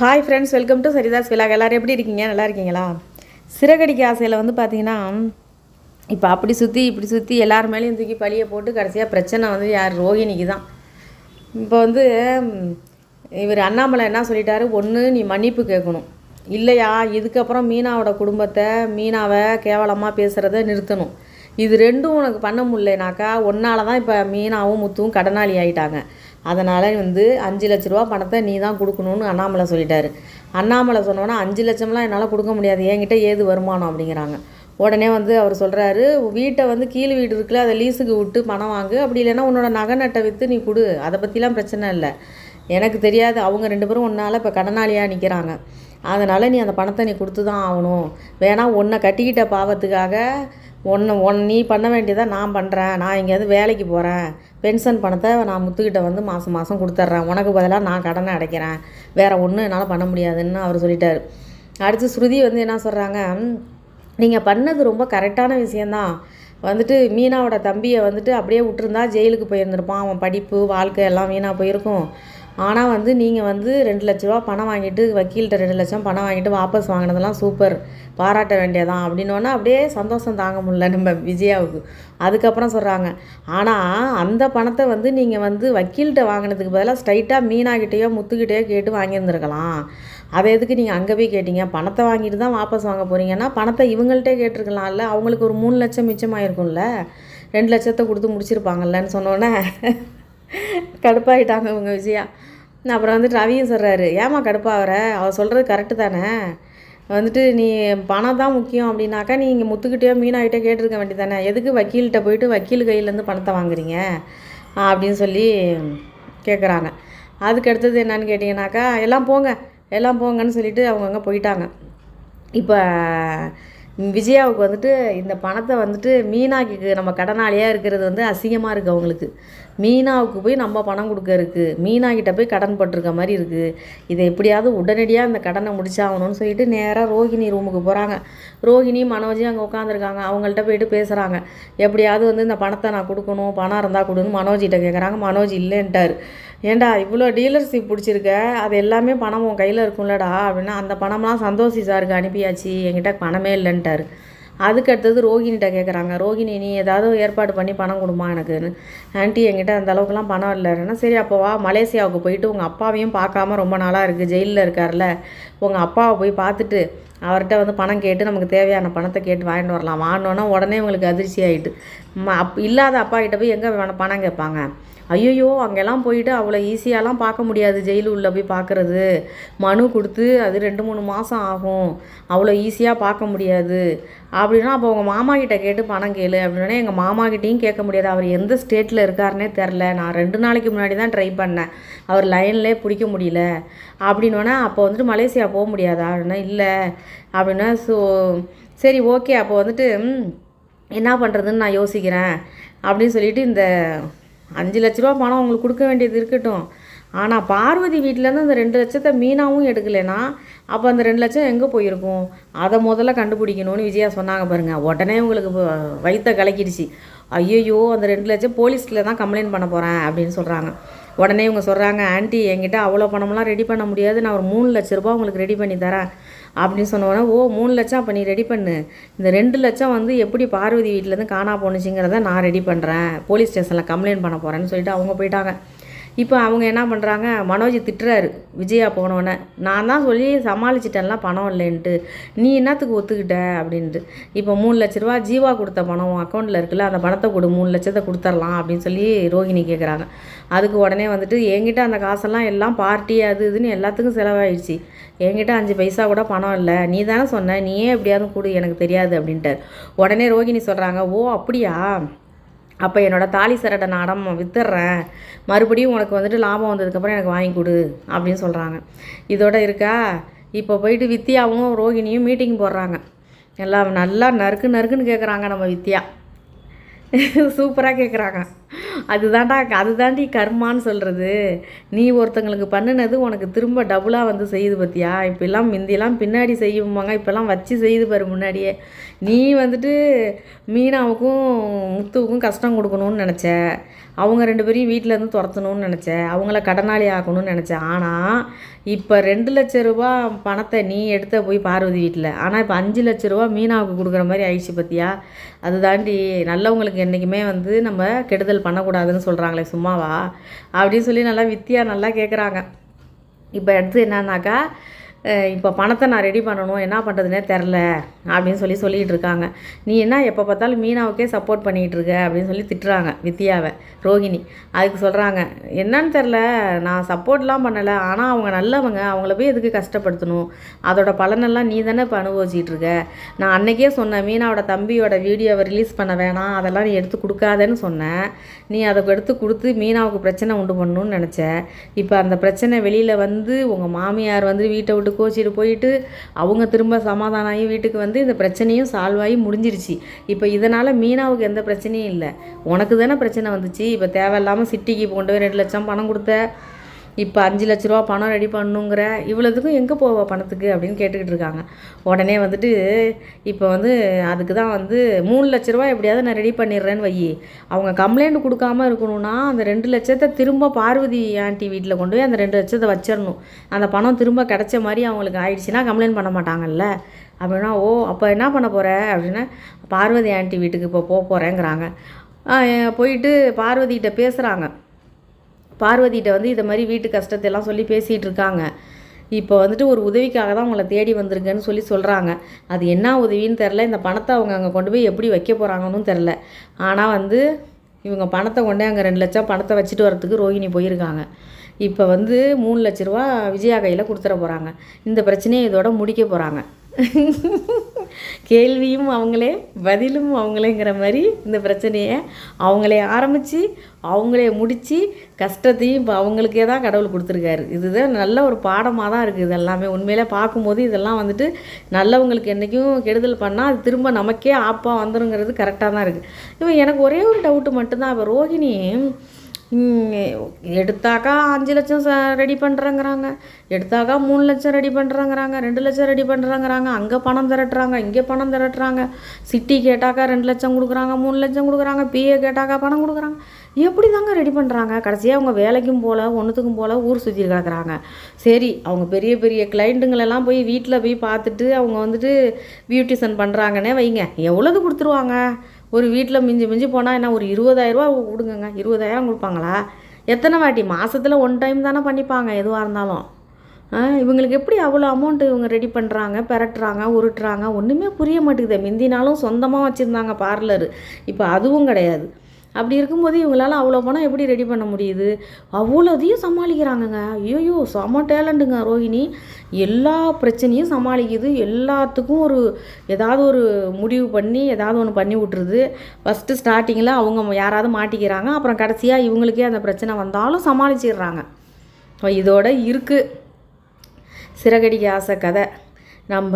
Hi friends welcome to Saritha's vlog எல்லோரும் எப்படி இருக்கீங்க? நல்லா இருக்கீங்களா? சிறகடிக்க ஆசையில் வந்து பார்த்தீங்கன்னா இப்போ அப்படி சுற்றி இப்படி சுற்றி எல்லார் மேலேயும் தூக்கி பழியை போட்டு கடைசியாக பிரச்சனை வந்து யார்? ரோகிணிக்கு தான். இப்போ வந்து இவர் அண்ணாமலை என்ன சொல்லிட்டாரு? ஒன்று நீ மன்னிப்பு கேட்கணும். இல்லையா? இதுக்கப்புறம் மீனாவோட குடும்பத்தை மீனாவை கேவலமாக பேசுகிறத நிறுத்தணும். இது ரெண்டும் உனக்கு பண்ண முடியலனாக்கா ஒன்னால தான் இப்போ மீனாவும் முத்துவும் கடனாளி ஆயிட்டாங்க. அதனால் வந்து அஞ்சு லட்ச ரூபா பணத்தை நீ தான் கொடுக்கணும்னு அண்ணாமலை சொல்லிட்டாரு. அண்ணாமலை சொன்னோன்னா அஞ்சு லட்சம்லாம் என்னால் கொடுக்க முடியாது. என்கிட்ட ஏது வருமானம் அப்படிங்கிறாங்க. உடனே வந்து அவர் சொல்கிறாரு வீட்டை வந்து கீழ் வீடு இருக்குல்ல அதை லீஸுக்கு விட்டு பணம் வாங்கு. அப்படி இல்லைன்னா உன்னோட நகை நட்டை விற்று நீ கொடு. அதை பற்றிலாம் பிரச்சனை இல்லை. எனக்கு தெரியாது. அவங்க ரெண்டு பேரும் உன்னால் இப்போ கடனாளியாக நிற்கிறாங்க அதனால் நீ அந்த பணத்தை நீ கொடுத்து தான் ஆகணும். வேணா உன்னை கட்டிக்கிட்ட பாவத்துக்காக ஒன்று ஒன் நீ பண்ண வேண்டியதை நான் பண்ணுறேன் நான் எங்கேயாவது வேலைக்கு போகிறேன் பென்ஷன் பணத்தை நான் முத்துக்கிட்ட வந்து மாதம் மாதம் கொடுத்துட்றேன் உனக்கு பதிலாக நான் கடனை அடைக்கிறேன். வேறு ஒன்றும் என்னால் பண்ண முடியாதுன்னு அவர் சொல்லிட்டார். அடுத்து ஸ்ருதி வந்து என்ன சொல்கிறாங்க நீங்கள் பண்ணது ரொம்ப கரெக்டான விஷயந்தான் வந்துட்டு மீனாவோட தம்பியை வந்துட்டு அப்படியே விட்டுருந்தா ஜெயிலுக்கு போயிருந்திருப்பான். அவன் படிப்பு வாழ்க்கை எல்லாம் வீணாக போயிருக்கும். ஆனால் வந்து நீங்கள் வந்து ரெண்டு லட்ச ரூபா பணம் வாங்கிட்டு வக்கீல்கிட்ட ரெண்டு லட்சம் பணம் வாங்கிட்டு வாபஸ் வாங்கினதெல்லாம் சூப்பர். பாராட்ட வேண்டியதான் அப்படின்னோன்னா அப்படியே சந்தோஷம் தாங்க முடியல நம்ம விஜயாவுக்கு. அதுக்கப்புறம் சொல்கிறாங்க ஆனால் அந்த பணத்தை வந்து நீங்கள் வந்து வக்கீல்கிட்ட வாங்கினதுக்கு பதிலாக ஸ்ட்ரைட்டாக மீனாகிட்டேயோ முத்துக்கிட்டேயோ கேட்டு வாங்கியிருந்துருக்கலாம். அதை எதுக்கு நீங்கள் அங்கே போய் கேட்டீங்க? பணத்தை வாங்கிட்டு தான் வாபஸ் வாங்க போகிறீங்கன்னா பணத்தை இவங்கள்ட்டே கேட்டிருக்கலாம்ல. அவங்களுக்கு ஒரு மூணு லட்சம் மிச்சமாயிருக்கும்ல. ரெண்டு லட்சத்தை கொடுத்து முடிச்சிருப்பாங்கல்லன்னு சொன்னோன்னே கடுப்பாயிட்டாங்க இவங்க விஜயா. அப்புறம் வந்துட்டு ரவியும் சொல்கிறாரு ஏமா கடுப்பாகிற அவள் சொல்கிறது கரெக்டு தானே? வந்துட்டு நீ பணம் தான் முக்கியம் அப்படின்னாக்கா நீங்கள் முத்துக்கிட்டேயோ மீனாகிட்டே கேட்டிருக்க வேண்டியதானே எதுக்கு வக்கீல்கிட்ட போயிட்டு வக்கீல் கையிலேருந்து பணத்தை வாங்குறீங்க? அப்படின்னு சொல்லி கேட்குறாங்க அதுக்கு அடுத்தது என்னன்னு கேட்டிங்கனாக்கா எல்லாம் போங்க எல்லாம் போங்கன்னு சொல்லிட்டு அவங்கவுங்க போயிட்டாங்க. இப்போ விஜயாவுக்கு வந்துட்டு இந்த பணத்தை வந்துட்டு மீனாக்கு நம்ம கடனாளியாக இருக்கிறது வந்து அசிங்கமாக இருக்குது அவங்களுக்கு. மீனாவுக்கு போய் நம்ம பணம் கொடுக்க இருக்குது மீனாக்கிட்ட போய் கடன் பட்டிருக்க மாதிரி இருக்குது இதை எப்படியாவது உடனடியாக இந்த கடனை முடிச்சாகணும்னு சொல்லிட்டு நேராக ரோகிணி ரூமுக்கு போகிறாங்க ரோஹிணி மனோஜும் அங்கே உட்காந்துருக்காங்க அவங்கள்ட்ட போயிட்டு பேசுகிறாங்க எப்படியாவது வந்து இந்த பணத்தை நான் கொடுக்கணும் பணம் இருந்தால் கொடுன்னு மனோஜிட்ட கேட்குறாங்க மனோஜ் இல்லைன்ட்டார். ஏன்டா இவ்வளோ டீலர்ஷிப் பிடிச்சிருக்க? அது எல்லாமே பணம் உன் கையில் இருக்கும்லடா அப்படின்னா அந்த பணம்லாம் சந்தோஷி சாருக்கு அனுப்பியாச்சு. என்கிட்ட பணமே இல்லைன்ட்டாரு. அதுக்கு அடுத்தது ரோகிணிகிட்ட கேட்குறாங்க ரோகிணி நீ ஏதாவது ஏற்பாடு பண்ணி பணம் கொடுமா எனக்குன்னு. ஆன்ட்டி என்கிட்ட அந்த அளவுக்குலாம் பணம் இல்லைன்னா சரி அப்போ வா மலேசியாவுக்கு போயிட்டு உங்கள் அப்பாவையும் பார்க்காம ரொம்ப நாளாக இருக்குது ஜெயிலில் இருக்கார்ல. உங்கள் அப்பாவை போய் பார்த்துட்டு அவர்கிட்ட வந்து பணம் கேட்டு நமக்கு தேவையான பணத்தை கேட்டு வாங்கிட்டு வரலாம். வாங்கினோன்னா உடனே உங்களுக்கு அதிர்ச்சி ஆகிட்டு அப் இல்லாத அப்பா கிட்ட போய் எங்கே பணம் கேட்பாங்க? ஐயோ அங்கெல்லாம் போயிட்டு அவ்வளோ ஈஸியாலாம் பார்க்க முடியாது ஜெயிலு உள்ளே போய் பார்க்குறது. மனு கொடுத்து அது ரெண்டு மூணு மாதம் ஆகும். அவ்வளோ ஈஸியாக பார்க்க முடியாது. அப்படின்னா அப்போ உங்கள் மாமா கிட்டே கேட்டு பணம் கேளு. அப்படின்னா எங்கள் மாமா கிட்டேயும் கேட்க முடியாது. அவர் எந்த ஸ்டேட்டில் இருக்காருனே தெரில நான் ரெண்டு நாளைக்கு முன்னாடி தான் ட்ரை பண்ணேன். அவர் லைன்லேயே பிடிக்க முடியல. அப்படின்னோடனே அப்போ வந்துட்டு மலேசியா போக முடியாதா? அப்படின்னா இல்லை. அப்படின்னா ஸோ சரி ஓகே அப்போ வந்துட்டு என்ன பண்ணுறதுன்னு நான் யோசிக்கிறேன். அப்படின்னு சொல்லிட்டு இந்த அஞ்சு லட்ச ரூபா பணம் உங்களுக்கு கொடுக்க வேண்டியது இருக்கட்டும். ஆனால் பார்வதி வீட்டிலேருந்து அந்த ரெண்டு லட்சத்தை மீனாவும் எடுக்கலைன்னா அப்போ அந்த ரெண்டு லட்சம் எங்கே போயிருக்கும்? அதை முதல்ல கண்டுபிடிக்கணும்னு விஜயா சொன்னாங்க பாருங்கள் உடனே உங்களுக்கு வயிற்ற கலக்கிடுச்சு. ஐயோ அந்த ரெண்டு லட்சம் போலீஸில் தான் கம்ப்ளைண்ட் பண்ண போகிறேன் அப்படின்னு சொல்கிறாங்க உடனே இவங்க சொல்கிறாங்க ஆன்ட்டி என்கிட்ட அவ்வளோ பணம்லாம் ரெடி பண்ண முடியாது. நான் ஒரு மூணு லட்ச ரூபா உங்களுக்கு ரெடி பண்ணி தரேன். அப்படின்னு சொன்னோடனே ஓ மூணு லட்சம்? அப்போ நீ ரெடி பண்ணு. இந்த ரெண்டு லட்சம் வந்து எப்படி பார்வதி வீட்டிலேருந்து காணா போணுச்சுங்கிறத நான் ரெடி பண்ணுறேன் போலீஸ் ஸ்டேஷனில் கம்ப்ளைண்ட் பண்ண போகிறேன்னு சொல்லிட்டு அவங்க போயிட்டாங்க. இப்போ அவங்க என்ன பண்ணுறாங்க மனோஜ் திட்டுறாரு விஜயா போனோடனே நான் தான் சொல்லி சமாளிச்சிட்டேன்லாம் பணம் இல்லைன்ட்டு. நீ என்னத்துக்கு ஒத்துக்கிட்ட? அப்படின்ட்டு. இப்போ மூணு லட்ச ரூபா ஜீவா கொடுத்த பணம் அக்கௌண்ட்டில் இருக்குல்ல அந்த பணத்தை கொடு மூணு லட்சத்தை கொடுத்துர்லாம் அப்படின்னு சொல்லி ரோகிணி கேட்குறாங்க அதுக்கு உடனே வந்துட்டு என்கிட்ட அந்த காசெல்லாம் எல்லாம் பார்ட்டி அது இதுன்னு எல்லாத்துக்கும் செலவாயிடுச்சு. என்கிட்ட அஞ்சு பைசா கூட பணம் இல்லை. நீ தானே சொன்ன நீயே எப்படியாவது கொடு எனக்கு தெரியாது அப்படின்ட்டார். உடனே ரோகிணி சொல்கிறாங்க ஓ அப்படியா? அப்போ என்னோடய தாலி சரடை நான் அடம் வித்துடுறேன். மறுபடியும் உனக்கு வந்துட்டு லாபம் வந்ததுக்கப்புறம் எனக்கு வாங்கி கொடு அப்படின்னு சொல்கிறாங்க இதோட இருக்கா? இப்போ போயிட்டு வித்யாவும் ரோகிணியும் மீட்டிங் போடுறாங்க. எல்லாம் நல்லா நறுக்கு நறுக்குன்னு கேட்குறாங்க நம்ம வித்யா. சூப்பராக கேட்குறாங்க அதுதான்டா அதுதாண்டி கர்மான்னு சொல்கிறது நீ ஒருத்தங்களுக்கு பண்ணினது உனக்கு திரும்ப டபுளாக வந்து செய்யுது பார்த்தியா இப்போல்லாம் முந்தியெல்லாம் பின்னாடி செய்யுமாங்க இப்போல்லாம் வச்சு செய்யுது பாரு முன்னாடியே. நீ வந்துட்டு மீனாவுக்கும் முத்துவுக்கும் கஷ்டம் கொடுக்கணும்னு நினச்ச. அவங்க ரெண்டு பேரையும் வீட்டில் இருந்து துரத்தணும்னு நினச்ச. அவங்கள கடனாளி ஆக்கணும்னு நினச்ச. ஆனால் இப்போ ரெண்டு லட்ச ரூபா பணத்தை நீ எடுத்த போய் பார்வதி வீட்டில் ஆனால் இப்போ அஞ்சு லட்ச ரூபா மீனாவுக்கு கொடுக்குற மாதிரி ஆயிடுச்சு பார்த்தியா அது தாண்டி நல்லவங்களுக்கு என்றைக்குமே வந்து நம்ம கெடுதல் பண்ணக்கூடாதுன்னு சொல்கிறாங்களே சும்மாவா? அப்படின்னு சொல்லி நல்லா வித்தியா நல்லா கேட்குறாங்க இப்போ அடுத்து என்னன்னாக்கா இப்போ பணத்தை நான் ரெடி பண்ணணும். என்ன பண்ணுறதுனே தெரில. அப்படின்னு சொல்லி சொல்லிகிட்டு இருக்காங்க. நீ என்ன எப்போ பார்த்தாலும் மீனாவுக்கே சப்போர்ட் பண்ணிகிட்டு இருக்க அப்படின்னு சொல்லி திட்டுறாங்க வித்யாவை ரோகிணி. அதுக்கு சொல்கிறாங்க என்னன்னு தெரில. நான் சப்போர்ட்லாம் பண்ணலை. ஆனால் அவங்க நல்லவங்க. அவங்கள போய் எதுக்கு கஷ்டப்படுத்தணும்? அதோட பலனெல்லாம் நீ தானே இப்போ அனுபவிச்சிட்டு இருக்க. நான் அன்னைக்கே சொன்னேன் மீனாவோட தம்பியோட வீடியோவை ரிலீஸ் பண்ண வேணாம். அதெல்லாம் நீ எடுத்து கொடுக்காதேன்னு சொன்னேன். நீ அதை எடுத்து கொடுத்து மீனாவுக்கு பிரச்சனை உண்டு பண்ணணும்னு நினச்ச. இப்போ அந்த பிரச்சனை வெளியில் வந்து உங்கள் மாமியார் வந்து வீட்டை விட்டு கோச்சிட்டு போயிட்டு அவங்க திரும்ப சமாதானம் ஆகி வீட்டுக்கு வந்து இந்த பிரச்சனையும் சால்வ் ஆகி முடிஞ்சிருச்சு. இப்போ இதனால் மீனாவுக்கு எந்த பிரச்சனையும் இல்லை. உனக்கு தானே பிரச்சனை வந்துச்சு. இப்போ தேவையில்லாமல் சிட்டிக்கு கொண்டு போய் ரெண்டு லட்சம் பணம் கொடுத்த. இப்போ அஞ்சு லட்ச ரூபா பணம் ரெடி பண்ணுங்கிற இவ்வளோதுக்கும் எங்கே போவா பணத்துக்கு அப்படின்னு கேட்டுக்கிட்டு இருக்காங்க. உடனே வந்துட்டு இப்போ வந்து அதுக்கு தான் வந்து மூணு லட்ச ரூபா எப்படியாவது நான் ரெடி பண்ணிடுறேன்னு வை அவங்க கம்ப்ளைண்ட் கொடுக்காம இருக்கணும்னா அந்த ரெண்டு லட்சத்தை திரும்ப பார்வதி ஆண்டி வீட்டில் கொண்டு போய் அந்த ரெண்டு லட்சத்தை வச்சிடணும். அந்த பணம் திரும்ப கிடைச்ச மாதிரி அவங்களுக்கு ஆயிடுச்சுன்னா கம்ப்ளைண்ட் பண்ண மாட்டாங்கல்ல. அப்படின்னா ஓ அப்போ என்ன பண்ண போகிற அப்படின்னா பார்வதி ஆண்டி வீட்டுக்கு இப்போ போக போகிறேங்கிறாங்க போயிட்டு பார்வதிகிட்ட பேசுகிறாங்க பார்வதிகிட்ட வந்து இதை மாதிரி வீட்டு கஷ்டத்தையெல்லாம் சொல்லி பேசிகிட்டு இருக்காங்க இப்போ வந்துட்டு ஒரு உதவிக்காக தான் உங்களை தேடி வந்திருக்கேன்னு சொல்லி சொல்கிறாங்க. அது என்ன உதவின்னு தெரில. இந்த பணத்தை அவங்க அங்கே கொண்டு போய் எப்படி வைக்க போகிறாங்கன்னு தெரில. ஆனால் வந்து இவங்க பணத்தை கொண்டே அங்கே ரெண்டு லட்சம் பணத்தை வச்சுட்டு வரத்துக்கு ரோஹிணி போயிருக்காங்க. இப்போ வந்து மூணு லட்ச ரூபா விஜயா கையில் கொடுத்துட போகிறாங்க. இந்த பிரச்சனையை இதோட முடிக்க போகிறாங்க. கேள்வியும் அவங்களே பதிலும் அவங்களேங்கிற மாதிரி இந்த பிரச்சனையை அவங்களே ஆரம்பித்து அவங்களே முடித்து கஷ்டத்தையும் இப்போ அவங்களுக்கே தான் கடவுள் கொடுத்துருக்காரு. இதுதான் நல்ல ஒரு பாடமாக தான் இருக்குது இது எல்லாமே உண்மையிலே பார்க்கும்போது இதெல்லாம் வந்துட்டு நல்லவங்களுக்கு என்றைக்கும் கெடுதல் பண்ணால் அது திரும்ப நமக்கே ஆப்பாக வந்துருங்கிறது கரெக்டாக தான் இருக்குது இப்போ எனக்கு ஒரே ஒரு டவுட்டு மட்டும்தான். இப்போ ரோஹிணி எடுத்தாக்கா அஞ்சு லட்சம் ச ரெடி பண்ணுறேங்கிறாங்க எடுத்தாக்கா மூணு லட்சம் ரெடி பண்ணுறாங்கிறாங்க ரெண்டு லட்சம் ரெடி பண்ணுறாங்கிறாங்க அங்கே பணம் திரட்டுறாங்க இங்கே பணம் திரட்டுறாங்க. சிட்டி கேட்டாக்கா ரெண்டு லட்சம் கொடுக்குறாங்க மூணு லட்சம் கொடுக்குறாங்க. பிஏ கேட்டாக்கா பணம் கொடுக்குறாங்க. எப்படி தாங்க ரெடி பண்ணுறாங்க கடைசியாக அவங்க வேலைக்கும் போல் ஒன்றுத்துக்கும் போல் ஊர் சுற்றி கிடக்குறாங்க. சரி அவங்க பெரிய பெரிய கிளைண்ட்டுங்களெல்லாம் போய் வீட்டில் போய் பார்த்துட்டு அவங்க வந்துட்டு பியூட்டிஷன் பண்ணுறாங்கன்னே வைங்க. எவ்வளோது கொடுத்துருவாங்க? ஒரு வீட்டில் மிஞ்சி மிஞ்சி போனால் என்ன ஒரு இருபதாயிரரூவா கொடுங்கங்க. இருபதாயிரம் கொடுப்பாங்களா? எத்தனை வாட்டி? மாதத்தில் ஒன் டைம் தானே பண்ணிப்பாங்க எதுவாக இருந்தாலும். இவங்களுக்கு எப்படி அவ்வளோ அமௌண்ட்டு இவங்க ரெடி பண்ணுறாங்க பெரட்டுறாங்க உருட்டுறாங்க? ஒன்றுமே புரிய மாட்டேங்குது. முந்தினாலும் சொந்தமாக வச்சுருந்தாங்க பார்லர் இப்போ அதுவும் கிடையாது. அப்படி இருக்கும்போது இவங்களால அவ்வளோ பணம் எப்படி ரெடி பண்ண முடியுது? அவ்வளோதையும் சமாளிக்கிறாங்கங்க. ஐயோ செம டேலண்ட்டுங்க ரோஹிணி. எல்லா பிரச்சனையும் சமாளிக்குது. எல்லாத்துக்கும் ஒரு ஏதாவது ஒரு முடிவு பண்ணி ஏதாவது ஒன்று பண்ணி விட்ருது ஃபஸ்ட்டு ஸ்டார்டிங்கில் அவங்க யாராவது மாட்டிக்கிறாங்க. அப்புறம் கடைசியாக இவங்களுக்கே அந்த பிரச்சனை வந்தாலும் சமாளிச்சிடுறாங்க. இதோட இருக்குது சிறகடிக்க ஆசை கதை. நம்ம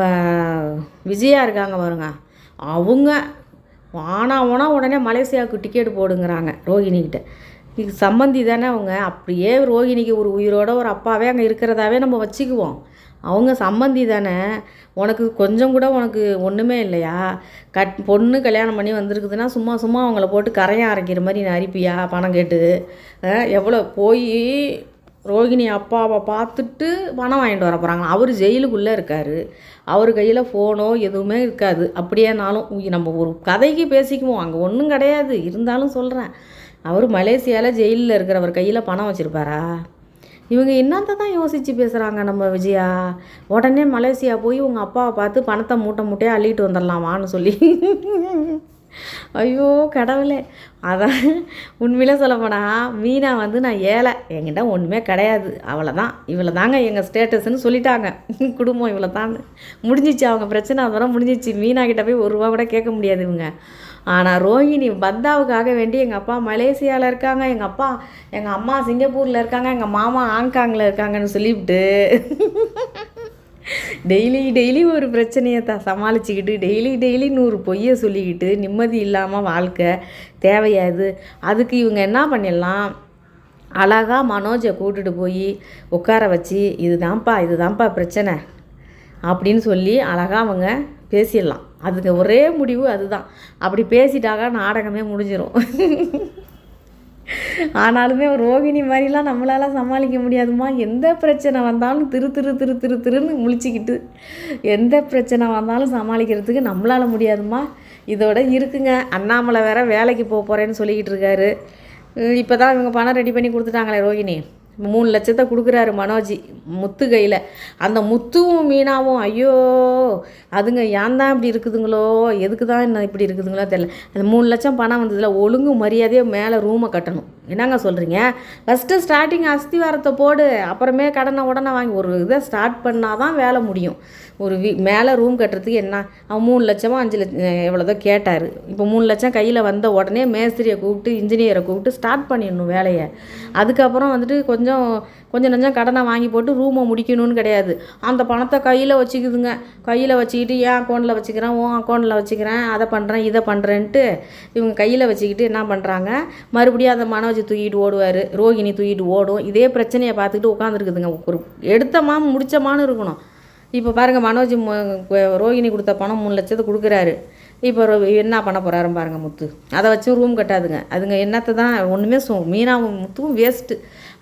விஜயா இருக்காங்க பாருங்க. அவங்க வானா ஓனா உடனே மலேசியாவுக்கு டிக்கெட் போடுங்கிறாங்க ரோஹிணிக்கிட்ட இது சம்மந்தி தானே அவங்க. அப்படியே ரோஹிணிக்கு ஒரு உயிரோட ஒரு அப்பாவே அங்கே இருக்கிறதாவே நம்ம வச்சுக்குவோம். அவங்க சம்மந்தி தானே. உனக்கு கொஞ்சம் கூட உனக்கு ஒன்றுமே இல்லையா? கட் பொண்ணு கல்யாணம் பண்ணி வந்திருக்குதுன்னா சும்மா சும்மா அவங்கள போட்டு கரையை அரைக்கிற மாதிரி நீ அரிப்பியா? பணம் கேட்டு. எவ்வளோ போய் ரோகிணி அப்பாவை பார்த்துட்டு பணம் வாங்கிட்டு வர போகிறாங்க அவர் ஜெயிலுக்குள்ளே இருக்கார். அவர் கையில் ஃபோனோ எதுவுமே இருக்காது. அப்படியேனாலும் நம்ம ஒரு கதைக்கு பேசிக்குவோம். அங்கே ஒன்றும் கிடையாது. இருந்தாலும் சொல்கிறேன் அவர் மலேசியாவில் ஜெயிலில் இருக்கிறவர் கையில் பணம் வச்சுருப்பாரா? இவங்க என்னத்தை தான் யோசித்து பேசுகிறாங்க நம்ம விஜயா? உடனே மலேசியா போய் உங்கள் அப்பாவை பார்த்து பணத்தை மூட்டை மூட்டையாக அள்ளிட்டு வந்துடலாமான்னு சொல்லி. ஐயோ கடவுளே. அதான் உண்மையிலே சொல்லப்போனால் மீனா வந்து நான் ஏழை. என்கிட்ட ஒன்றுமே கிடையாது. அவளை தான் இவளை தாங்க எங்கள் ஸ்டேட்டஸ்ன்னு சொல்லிட்டாங்க. குடும்பம் இவ்வளோ தான் முடிஞ்சிச்சு. அவங்க பிரச்சனை அதெல்லாம் முடிஞ்சிச்சு. மீனா கிட்ட போய் ஒரு ரூபா கூட கேட்க முடியாது இவங்க. ஆனால் ரோஹிணி பந்தாவுக்காக வேண்டி எங்கள் அப்பா மலேசியாவில் இருக்காங்க. எங்கள் அப்பா எங்கள் அம்மா சிங்கப்பூரில் இருக்காங்க. எங்கள் மாமா ஹாங்காங்கில் இருக்காங்கன்னு சொல்லிவிட்டு. டெய்லி டெய்லி ஒரு பிரச்சனையை த சமாளிச்சுக்கிட்டு டெய்லி டெய்லி நூறு பொய்யை சொல்லிக்கிட்டு நிம்மதி இல்லாமல் வாழ்க்கை தேவையாது. அதுக்கு இவங்க என்ன பண்ணிடலாம்? அழகாக மனோஜை கூட்டுட்டு போய் உட்கார வச்சு இதுதான்ப்பா இதுதான்ப்பா பிரச்சனை அப்படின்னு சொல்லி அழகாக அவங்க பேசிடலாம். அதுக்கு ஒரே முடிவு அதுதான். அப்படி பேசிட்டாக்கா நாடகமே முடிஞ்சிடும் ஆனாலுமே ரோகிணி மாதிரிலாம் நம்மளால சமாளிக்க முடியாதும்மா. எந்த பிரச்சனை வந்தாலும் திரு திரு திரு திரு திருன்னு முழிச்சிக்கிட்டு எந்த பிரச்சனை வந்தாலும் சமாளிக்கிறதுக்கு நம்மளால முடியாதும்மா. இதோட இருக்குங்க. அண்ணாமலை வேற வேலைக்கு போக போகிறேன்னு சொல்லிக்கிட்டு இருக்காரு. இப்போ தான் இவங்க பணம் ரெடி பண்ணி கொடுத்துட்டாங்களே ரோகிணி. மூணு லட்சத்தை கொடுக்குறாரு மனோஜி முத்து கையில். அந்த முத்துவும் மீனாவும் ஐயோ அதுங்க ஏன் தான் இப்படி இருக்குதுங்களோ? எதுக்கு தான் என்ன இப்படி இருக்குதுங்களோ தெரியல. அந்த மூணு லட்சம் பணம் வந்ததில் ஒழுங்கு மரியாதையாக மேலே ரூமை கட்டணும். என்னங்க சொல்கிறீங்க ஃபஸ்ட்டு ஸ்டார்டிங் அஸ்திவாரத்தை போடு அப்புறமே கடனை உடனே வாங்கி ஒரு இதை ஸ்டார்ட் பண்ணால் தான் வேலை முடியும். ஒரு வீ மேலே ரூம் கட்டுறதுக்கு என்ன? அவன் மூணு லட்சமோ அஞ்சு லட்சம் எவ்வளோதோ கேட்டார். இப்போ மூணு லட்சம் கையில் வந்த உடனே மேஸ்திரியை கூப்பிட்டு இன்ஜினியரை கூப்பிட்டு ஸ்டார்ட் பண்ணிடணும் வேலையை. அதுக்கப்புறம் வந்துட்டு கொஞ்சம் கொஞ்சம் நஞ்சம் கடனை வாங்கி போட்டு ரூமை முடிக்கணும்னு கிடையாது. அந்த பணத்தை கையில் வச்சுக்குதுங்க. கையில் வச்சுக்கிட்டு என் அக்கௌண்ட்டில் வச்சுக்கிறேன்? உன் அக்கௌண்ட்டில் வச்சுக்கிறேன். அதை பண்ணுறேன் இதை பண்ணுறேன்ட்டு இவங்க கையில் வச்சுக்கிட்டு என்ன பண்ணுறாங்க மறுபடியும் அந்த மனோஜ் தூக்கிட்டு ஓடுவார். ரோகிணி தூக்கிட்டு ஓடும். இதே பிரச்சனையை பார்த்துக்கிட்டு உட்காந்துருக்குதுங்க ஒரு எடுத்தமா முடித்தமானு இருக்கணும். இப்போ பாருங்கள் மனோஜ் ரோகிணி கொடுத்த பணம் மூணு லட்சத்தை கொடுக்குறாரு. இப்போ என்ன பண்ண போகிறாருன்னு பாருங்கள் முத்து. அதை வச்சு ரூம் கட்டாதுங்க. அதுங்க என்னத்தை தான் ஒன்றுமே சொ மீனாவும் முத்துவும் வேஸ்ட்டு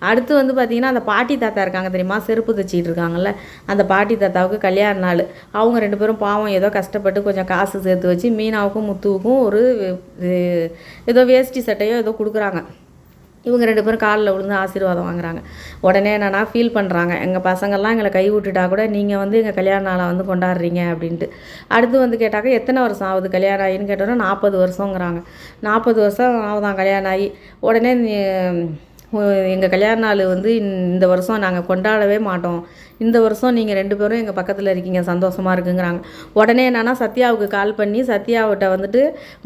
அடுத்து வந்து பார்த்திங்கன்னா அந்த பாட்டி தாத்தா இருக்காங்க தெரியுமா? செருப்பு தைச்சிட்டு இருக்காங்கல்ல. அந்த பாட்டி தாத்தாவுக்கு கல்யாண நாள். அவங்க ரெண்டு பேரும் பாவம் ஏதோ கஷ்டப்பட்டு கொஞ்சம் காசு சேர்த்து வச்சு மீனாவுக்கும் முத்துவுக்கும் ஒரு ஏதோ வேஷ்டி சட்டையோ ஏதோ கொடுக்குறாங்க. இவங்க ரெண்டு பேரும் காலில் விழுந்து ஆசீர்வாதம் வாங்குறாங்க. உடனே என்னன்னா ஃபீல் பண்ணுறாங்க எங்கள் பசங்கள்லாம் எங்களை கை விட்டுட்டா கூட நீங்கள் வந்து எங்கள் கல்யாண நாளை வந்து கொண்டாடுறீங்க அப்படின்ட்டு. அடுத்து வந்து கேட்டாக்க எத்தனை வருஷம் ஆகுது கல்யாணம் ஆகின்னு கேட்டோன்னா நாற்பது வருஷங்கிறாங்க. நாற்பது வருஷம் ஆகுதான் கல்யாணம் ஆகி. உடனே எங்கள் கல்யாண நாள் வந்து இந்த வருஷம் நாங்கள் கொண்டாடவே மாட்டோம். இந்த வருஷம் நீங்கள் ரெண்டு பேரும் எங்கள் பக்கத்தில் இருக்கீங்க சந்தோஷமாக இருக்குங்கிறாங்க. உடனே என்னென்னா சத்யாவுக்கு கால் பண்ணி சத்யாவிட்ட வந்துட்டு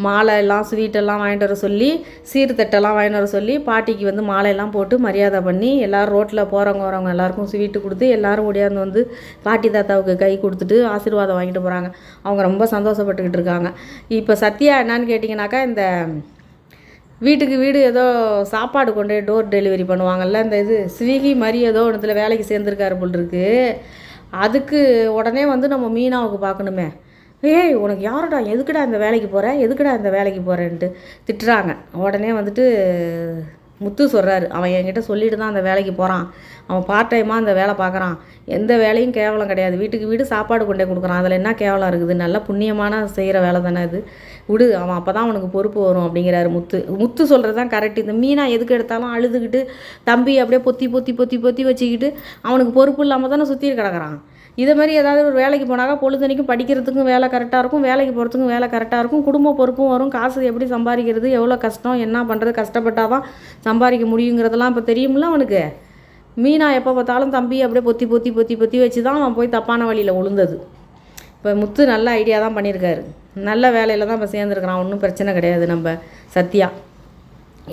மாலை எல்லாம் ஸ்வீட்டெல்லாம் வாங்கிட்டு வர சொல்லி சீர்தட்டெல்லாம் வாங்கிட்டு வர சொல்லி பாட்டிக்கு வந்து மாலையெல்லாம் போட்டு மரியாதை பண்ணி எல்லோரும் ரோட்டில் போகிறவங்க வரவங்க எல்லாருக்கும் ஸ்வீட்டு கொடுத்து எல்லோரும் ஓடியாந்து வந்து பாட்டி தாத்தாவுக்கு கை கொடுத்துட்டு ஆசீர்வாதம் வாங்கிட்டு போகிறாங்க அவங்க ரொம்ப சந்தோஷப்பட்டுக்கிட்டு இருக்காங்க. இப்போ சத்யா என்னான்னு கேட்டிங்கனாக்கா இந்த வீட்டுக்கு வீடு ஏதோ சாப்பாடு கொண்டு போய் டோர் டெலிவரி பண்ணுவாங்கள்ல இந்த இது. ஸ்விக்கி மாதிரி ஏதோ ஒன்றுத்தில் வேலைக்கு சேர்ந்துருக்காரு போல் இருக்கு. அதுக்கு உடனே வந்து நம்ம மீனாவுக்கு பார்க்கணுமே. ஏய் உனக்கு யாருடா எதுக்குடா இந்த வேலைக்கு போகிறேன் எதுக்குடா இந்த வேலைக்கு போகிறேன்ட்டு திட்டுறாங்க. உடனே வந்துட்டு முத்து சொல்கிறாரு அவன் என்கிட்ட சொல்லிட்டு தான் அந்த வேலைக்கு போகிறான் அவன் பார்ட் டைமாக அந்த வேலை பார்க்குறான். எந்த வேலையும் கேவலம் கிடையாது. வீட்டுக்கு வீடு சாப்பாடு கொண்டே கொடுக்குறான். அதில் என்ன கேவலம் இருக்குது? நல்ல புண்ணியமான செய்கிற வேலை தானே அது. விடு அவன் அப்போ தான் அவனுக்கு பொறுப்பு வரும் அப்படிங்கிறாரு முத்து. முத்து சொல்கிறது தான் கரெக்ட் இந்த மீனா எதுக்கு எடுத்தாலும் அழுதுகிட்டு தம்பி அப்படியே பொத்தி பொத்தி பொத்தி பொத்தி வச்சுக்கிட்டு அவனுக்கு பொறுப்பு இல்லாமல் தானே சுற்றி கிடக்குறான். இதே மாதிரி ஏதாவது ஒரு வேலைக்கு போனாக்கா பொழுதுனைக்கும் படிக்கிறதுக்கும் வேலை கரெக்டாக இருக்கும். வேலைக்கு போகிறதுக்கும் வேலை கரெக்டாக இருக்கும். குடும்ப பொறுப்பும் வரும். காசு எப்படி சம்பாதிக்கிறது? எவ்வளோ கஷ்டம்? என்ன பண்ணுறது கஷ்டப்பட்டால் தான் சம்பாதிக்க முடியுங்கிறதெல்லாம் இப்போ தெரியுமில்ல அவனுக்கு. மீனா எப்போ பார்த்தாலும் தம்பி அப்படியே பொத்தி பொத்தி பொத்தி பொத்தி வச்சு தான் அவன் போய் தப்பான வழியில் உளுந்தது இப்போ முத்து நல்ல ஐடியா தான் பண்ணியிருக்காரு. நல்ல வேலையில் தான் இப்போ சேர்ந்துருக்குறான். ஒன்றும் பிரச்சனை கிடையாது நம்ம சத்யா.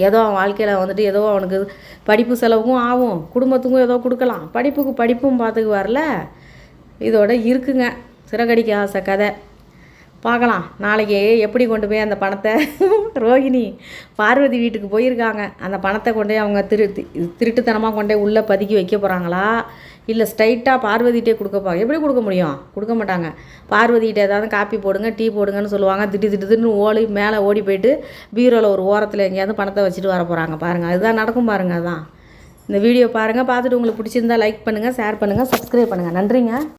ஏதோ அவன் வாழ்க்கையில் வந்துட்டு ஏதோ அவனுக்கு படிப்பு செலவுக்கும் ஆகும். குடும்பத்துக்கும் ஏதோ கொடுக்கலாம். படிப்புக்கு படிப்பும் பார்த்துக்கு வரல. இதோட இருக்குங்க. சிறகடிக்க ஆசை கதை. பார்க்கலாம். நாளைக்கு எப்படி கொண்டு போய் அந்த பணத்தை ரோகிணி பார்வதி வீட்டுக்கு போயிருக்காங்க. அந்த பணத்தை கொண்டு போய் அவங்க திரு திருட்டுத்தனமாக கொண்டு போய் உள்ளே பதுக்கி வைக்க போகிறாங்களா இல்லை ஸ்ட்ரைட்டாக பார்வதிகிட்டே கொடுக்க போகிறாங்க எப்படி கொடுக்க முடியும்? கொடுக்க மாட்டாங்க. பார்வதிகிட்ட ஏதாவது காப்பி போடுங்க டீ போடுங்கன்னு சொல்லுவாங்க. திட்டு திட்டுன்னு ஓடி மேலே ஓடி போயிட்டு பீரோவில் ஒரு ஓரத்தில் எங்கேயாவது பணத்தை வச்சுட்டு வர போகிறாங்க பாருங்கள் அதுதான் நடக்கும் பாருங்கள் அதான் இந்த வீடியோ பாருங்கள் பார்த்துட்டு உங்களுக்கு பிடிச்சிருந்தா லைக் பண்ணுங்கள் ஷேர் பண்ணுங்கள் சப்ஸ்கிரைப் பண்ணுங்கள் நன்றிங்க.